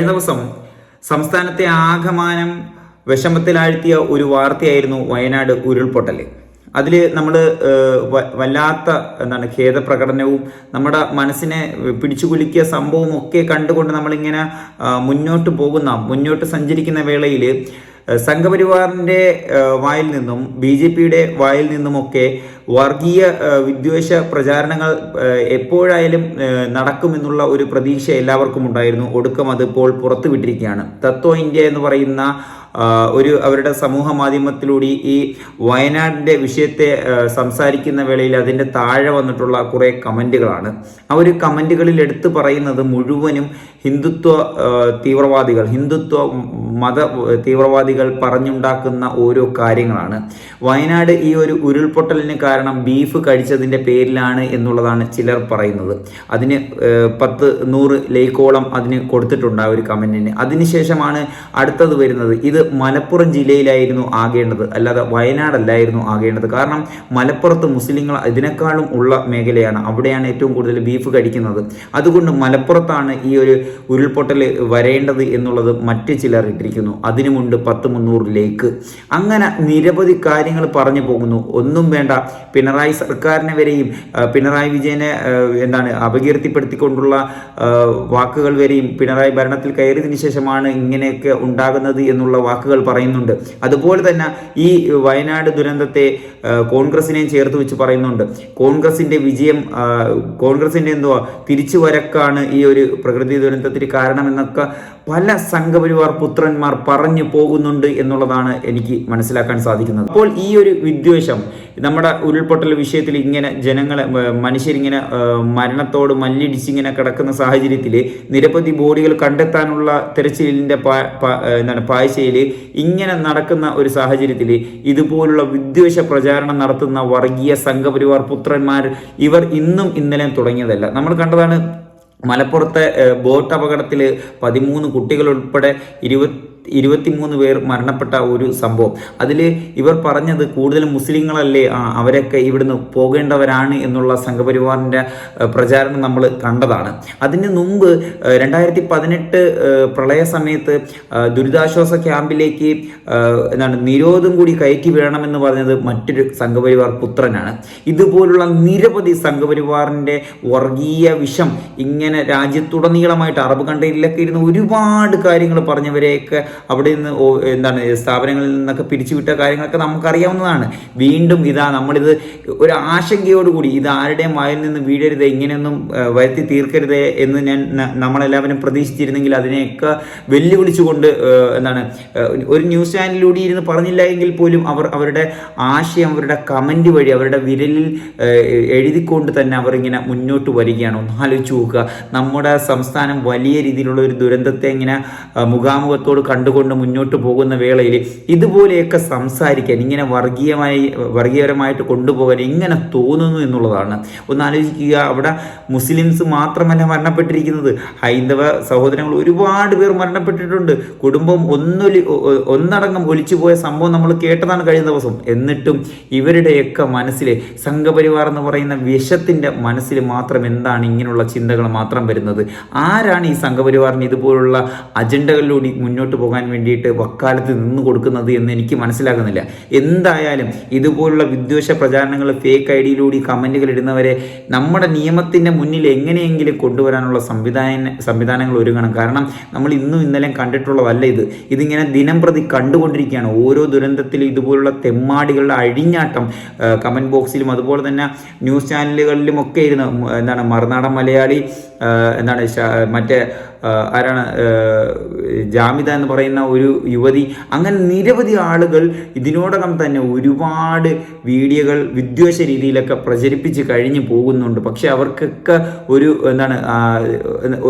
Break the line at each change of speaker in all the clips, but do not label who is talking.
കഴിഞ്ഞ ദിവസം സംസ്ഥാനത്തെ ആകമാനം വിഷമത്തിലാഴ്ത്തിയ ഒരു വാർത്തയായിരുന്നു വയനാട് ഉരുൾപൊട്ടൽ അതിൽ നമ്മൾ വല്ലാത്ത എന്താണ് ഖേദപ്രകടനവും നമ്മുടെ മനസ്സിനെ പിടിച്ചുകുലുക്കിയ സംഭവവും ഒക്കെ കണ്ടുകൊണ്ട് നമ്മളിങ്ങനെ മുന്നോട്ട് പോകുന്ന മുന്നോട്ട് സഞ്ചരിക്കുന്ന വേളയിൽ സംഘപരിവാറിന്റെ വായിൽ നിന്നും ബി ജെ പിയുടെ വായിൽ നിന്നുമൊക്കെ വർഗീയ വിദ്വേഷ പ്രചാരണങ്ങൾ എപ്പോഴായാലും നടക്കുമെന്നുള്ള ഒരു പ്രതീക്ഷ എല്ലാവർക്കും ഉണ്ടായിരുന്നു. ഒടുക്കം അതിപ്പോൾ പുറത്തുവിട്ടിരിക്കുകയാണ്. തത്വ ഇന്ത്യ എന്ന് പറയുന്ന ഒരു അവരുടെ സമൂഹ മാധ്യമത്തിലൂടെ ഈ വയനാടിന്റെ വിഷയത്തെ സംസാരിക്കുന്ന വേളയിൽ അതിന്റെ താഴെ വന്നിട്ടുള്ള കുറേ കമന്റുകളാണ് ആ ഒരു കമന്റുകളിൽ എടുത്തു പറയുന്നത് മുഴുവനും ഹിന്ദുത്വ തീവ്രവാദികൾ ഹിന്ദുത്വ മത തീവ്രവാദികൾ പറഞ്ഞുണ്ടാക്കുന്ന ഓരോ കാര്യങ്ങളാണ്. വയനാട് ഈ ഒരു ഉരുൾപൊട്ടലിന് കാരണം ബീഫ് കഴിച്ചതിന്റെ പേരിലാണ് എന്നുള്ളതാണ് ചിലർ പറയുന്നത്. അതിന് പത്ത് നൂറ് ലൈക്കോളം അതിന് കൊടുത്തിട്ടുണ്ട് ആ ഒരു കമന്റിന് അതിനുശേഷമാണ് അടുത്തത് വരുന്നത്. ഇത് മലപ്പുറം ജില്ലയിലായിരുന്നു ആകേണ്ടത്. അല്ലാതെ വയനാടല്ലായിരുന്നു ആകേണ്ടത്. കാരണം മലപ്പുറത്ത് മുസ്ലിങ്ങൾ ഇതിനേക്കാളും ഉള്ള മേഖലയാണ്. അവിടെയാണ് ഏറ്റവും കൂടുതൽ ബീഫ് കഴിക്കുന്നത്. അതുകൊണ്ട് മലപ്പുറത്താണ് ഈ ഒരു ഉരുൾപൊട്ടൽ വരേണ്ടത് എന്നുള്ളത് മറ്റ് ചിലർ ഇട്ടിരിക്കുന്നു. അതിനുമുണ്ട് പത്ത് മുന്നൂറ് ലേക്ക്. അങ്ങനെ നിരവധി കാര്യങ്ങൾ പറഞ്ഞു പോകുന്നു. ഒന്നും വേണ്ട പിണറായി സർക്കാരിനെ വരെയും പിണറായി വിജയനെ എന്താണ് അപകീർത്തിപ്പെടുത്തിക്കൊണ്ടുള്ള വാക്കുകൾ വരെയും പിണറായി ഭരണത്തിൽ കയറിയതിനു ശേഷമാണ് ഇങ്ങനെയൊക്കെ ഉണ്ടാകുന്നത് എന്നുള്ള വാക്കുകൾ പറയുന്നുണ്ട്. അതുപോലെ തന്നെ ഈ വയനാട് ദുരന്തത്തെ കോൺഗ്രസിനെയും ചേർത്ത് വെച്ച് പറയുന്നുണ്ട്. കോൺഗ്രസിന്റെ വിജയം കോൺഗ്രസിന്റെ എന്തോ തിരിച്ചു വരക്കാണ് ഈ ഒരു പ്രകൃതി ദുരന്തത്തിന് കാരണമെന്നൊക്കെ പല സംഘപരിവാർ പുത്രന്മാർ പറഞ്ഞു പോകുന്നുണ്ട് എന്നുള്ളതാണ് എനിക്ക് മനസ്സിലാക്കാൻ സാധിക്കുന്നത്. അപ്പോൾ ഈ ഒരു വിദ്വേഷം നമ്മുടെ ഉരുൾപൊട്ടൽ വിഷയത്തിൽ ഇങ്ങനെ ജനങ്ങളെ മനുഷ്യരിങ്ങനെ മരണത്തോട് മല്ലിടിച്ചിങ്ങനെ കിടക്കുന്ന സാഹചര്യത്തിൽ നിരവധി ബോഡികൾ കണ്ടെത്താനുള്ള തെരച്ചിലിന്റെ എന്താണ് പായശയിൽ ഇങ്ങനെ നടക്കുന്ന ഒരു സാഹചര്യത്തിൽ ഇതുപോലുള്ള വിദ്വേഷ പ്രചാരണം നടത്തുന്ന വർഗീയ സംഘപരിവാർ പുത്രന്മാർ ഇവർ ഇന്നും ഇന്നലെ തുടങ്ങിയതല്ല. നമ്മൾ കണ്ടതാണ് മലപ്പുറത്തെ ബോട്ട് അപകടത്തിൽ പതിമൂന്ന് കുട്ടികൾ ഉൾപ്പെടെ ഇരുപത്തി ഇരുപത്തിമൂന്ന് പേർ മരണപ്പെട്ട ഒരു സംഭവം. അതിൽ ഇവർ പറഞ്ഞത് കൂടുതൽ മുസ്ലിങ്ങളല്ലേ അവരൊക്കെ ഇവിടുന്ന് പോകേണ്ടവരാണ് എന്നുള്ള സംഘപരിവാറിന്റെ പ്രചാരണം നമ്മൾ കണ്ടതാണ്. അതിന് മുമ്പ് രണ്ടായിരത്തി പതിനെട്ട് പ്രളയ സമയത്ത് ദുരിതാശ്വാസ ക്യാമ്പിലേക്ക് എന്താണ് നിരോധം കൂടി കയറ്റി വേണമെന്ന് പറഞ്ഞത് മറ്റൊരു സംഘപരിവാർ പുത്രനാണ്. ഇതുപോലുള്ള നിരവധി സംഘപരിവാറിന്റെ വർഗീയ വിഷം ഇങ്ങനെ രാജ്യത്തുടനീളമായിട്ട് അറബ് കൺട്രിയിലൊക്കെ ഇരുന്ന് ഒരുപാട് കാര്യങ്ങൾ പറഞ്ഞവരെയൊക്കെ അവിടെ നിന്ന് എന്താണ് സ്ഥാപനങ്ങളിൽ നിന്നൊക്കെ പിരിച്ചുവിട്ട കാര്യങ്ങളൊക്കെ നമുക്കറിയാവുന്നതാണ്. വീണ്ടും ഇതാ നമ്മളിത് ഒരു ആശങ്കയോടുകൂടി ഇത് ആരുടെയും വായിൽ നിന്ന് വീഴരുത് ഇങ്ങനെയൊന്നും വരുത്തി തീർക്കരുത് എന്ന് ഞാൻ നമ്മളെല്ലാവരും പ്രതീക്ഷിച്ചിരുന്നെങ്കിൽ അതിനെയൊക്കെ വെല്ലുവിളിച്ചുകൊണ്ട് എന്താണ് ഒരു ന്യൂസ് ചാനലിലൂടെ ഇരുന്ന് പറഞ്ഞില്ല എങ്കിൽ പോലും അവർ അവരുടെ ആശയം അവരുടെ കമന്റ് വഴി അവരുടെ വിരലിൽ എഴുതിക്കൊണ്ട് തന്നെ അവർ ഇങ്ങനെ മുന്നോട്ട് വരികയാണ്. ഒന്ന് ആലോചിച്ച് നോക്കുക. നമ്മുടെ സംസ്ഥാനം വലിയ രീതിയിലുള്ള ഒരു ദുരന്തത്തെ ഇങ്ങനെ മുഖാമുഖത്തോട് മുഖാമുഖത്തോട് കണ്ടുകൊണ്ട് മുന്നോട്ട് പോകുന്ന വേളയിൽ ഇതുപോലെയൊക്കെ സംസാരിക്കാൻ ഇങ്ങനെ വർഗീയമായി വർഗീയപരമായിട്ട് കൊണ്ടുപോകാൻ ഇങ്ങനെ തോന്നുന്നു എന്നുള്ളതാണ്. ഒന്ന് ആലോചിക്കുക അവിടെ മുസ്ലിംസ് മാത്രമല്ല മരണപ്പെട്ടിരിക്കുന്നത്. ഹൈന്ദവ സഹോദരങ്ങൾ ഒരുപാട് പേർ മരണപ്പെട്ടിട്ടുണ്ട്. കുടുംബം ഒന്നൊലി ഒന്നടങ്കം ഒലിച്ചു പോയ സംഭവം നമ്മൾ കേട്ടതാണ് കഴിഞ്ഞ ദിവസം. എന്നിട്ടും ഇവരുടെയൊക്കെ മനസ്സിൽ സംഘപരിവാർ എന്ന് പറയുന്ന വിഷത്തിന്റെ മനസ്സിൽ മാത്രം എന്താണ് ഇങ്ങനെയുള്ള ചിന്തകൾ മാത്രം വരുന്നത്? ആരാണ് ഈ സംഘപരിവാറിന് ഇതുപോലുള്ള അജണ്ടകളിലൂടെ മുന്നോട്ട് പോകാൻ വേണ്ടിയിട്ട് വക്കാലത്ത് നിന്ന് കൊടുക്കുന്നത് എന്ന് എനിക്ക് മനസ്സിലാകുന്നില്ല. എന്തായാലും ഇതുപോലുള്ള വിദ്വേഷ പ്രചാരണങ്ങൾ ഫേക്ക് ഐ ഡിയിലൂടെ കമന്റുകൾ ഇടുന്നവരെ നമ്മുടെ നിയമത്തിന്റെ മുന്നിൽ എങ്ങനെയെങ്കിലും കൊണ്ടുവരാനുള്ള സംവിധാന സംവിധാനങ്ങൾ ഒരുങ്ങണം. കാരണം നമ്മൾ ഇന്നും ഇന്നലെയും കണ്ടിട്ടുള്ളതല്ല ഇത്. ഇതിങ്ങനെ ദിനം പ്രതി കണ്ടുകൊണ്ടിരിക്കുകയാണ്. ഓരോ ദുരന്തത്തിലും ഇതുപോലുള്ള തെമ്മാടികളുടെ അഴിഞ്ഞാട്ടം കമന്റ് ബോക്സിലും അതുപോലെ തന്നെ ന്യൂസ് ചാനലുകളിലും ഒക്കെ ഇരുന്ന് എന്താണ് മറുനാടൻ മലയാളി എന്താണ് മറ്റേ ആരാണ്? ജാമിത എന്ന് പറയുന്ന ഒരു യുവതി. അങ്ങനെ നിരവധി ആളുകൾ ഇതിനോടകം തന്നെ ഒരുപാട് വീഡിയോകൾ വിദ്വേഷ രീതിയിലൊക്കെ പ്രചരിപ്പിച്ച് കഴിഞ്ഞു പോകുന്നുണ്ട്. പക്ഷെ അവർക്കൊക്കെ ഒരു എന്താണ്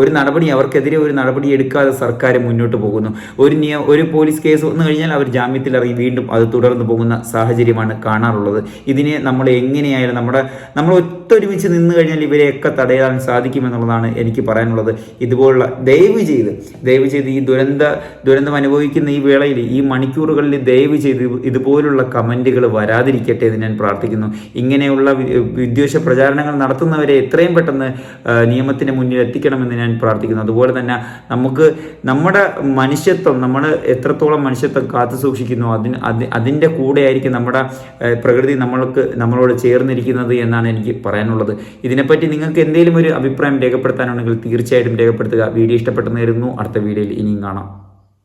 ഒരു നടപടി അവർക്കെതിരെ ഒരു നടപടി എടുക്കാതെ സർക്കാർ മുന്നോട്ട് പോകുന്നു. ഒരു നിയ ഒരു പോലീസ് കേസ് വന്നു കഴിഞ്ഞാൽ അവർ ജാമ്യത്തിൽ ഇറങ്ങി വീണ്ടും അത് തുടർന്ന് പോകുന്ന സാഹചര്യമാണ് കാണാറുള്ളത്. ഇതിനെ നമ്മൾ എങ്ങനെയായാലും നമ്മുടെ നമ്മൾ ഒത്തൊരുമിച്ച് നിന്ന് കഴിഞ്ഞാൽ ഇവരെയൊക്കെ തടയാൻ സാധിക്കുമെന്നുള്ളതാണ് എനിക്ക് പറയാനുള്ളത്. ഇതുപോലുള്ള ദയവ് ചെയ്ത് ദയവ് ചെയ്ത് ഈ ദുരന്ത ദുരന്തം അനുഭവിക്കുന്ന ഈ വേളയിൽ ഈ മണിക്കൂറുകളിൽ ദയവ് ചെയ്ത് ഇതുപോലുള്ള കമന്റുകൾ വരാതിരിക്കട്ടെ എന്ന് ഞാൻ പ്രാർത്ഥിക്കുന്നു. ഇങ്ങനെയുള്ള വിദ്വേഷ പ്രചാരണങ്ങൾ നടത്തുന്നവരെ എത്രയും പെട്ടെന്ന് നിയമത്തിന് മുന്നിൽ എത്തിക്കണമെന്ന് ഞാൻ പ്രാർത്ഥിക്കുന്നു. അതുപോലെ തന്നെ നമുക്ക് നമ്മുടെ മനുഷ്യത്വം നമ്മൾ എത്രത്തോളം മനുഷ്യത്വം കാത്തു സൂക്ഷിക്കുന്നു അതിന് അതിന്റെ കൂടെ കൂടെയായിരിക്കും നമ്മുടെ പ്രകൃതി നമ്മൾക്ക് നമ്മളോട് ചേർന്നിരിക്കുന്നത് എന്നാണ് എനിക്ക് പറയാനുള്ളത്. ഇതിനെപ്പറ്റി നിങ്ങൾക്ക് എന്തെങ്കിലും ഒരു അഭിപ്രായം രേഖപ്പെടുത്താനുണ്ടെങ്കിൽ തീർച്ചയായിട്ടും രേഖപ്പെടുത്തുക. വീഡിയോ ഇഷ്ടപ്പെട്ടെന്ന് അടുത്ത വീഡിയോയിൽ ഇനിയും കാണാം.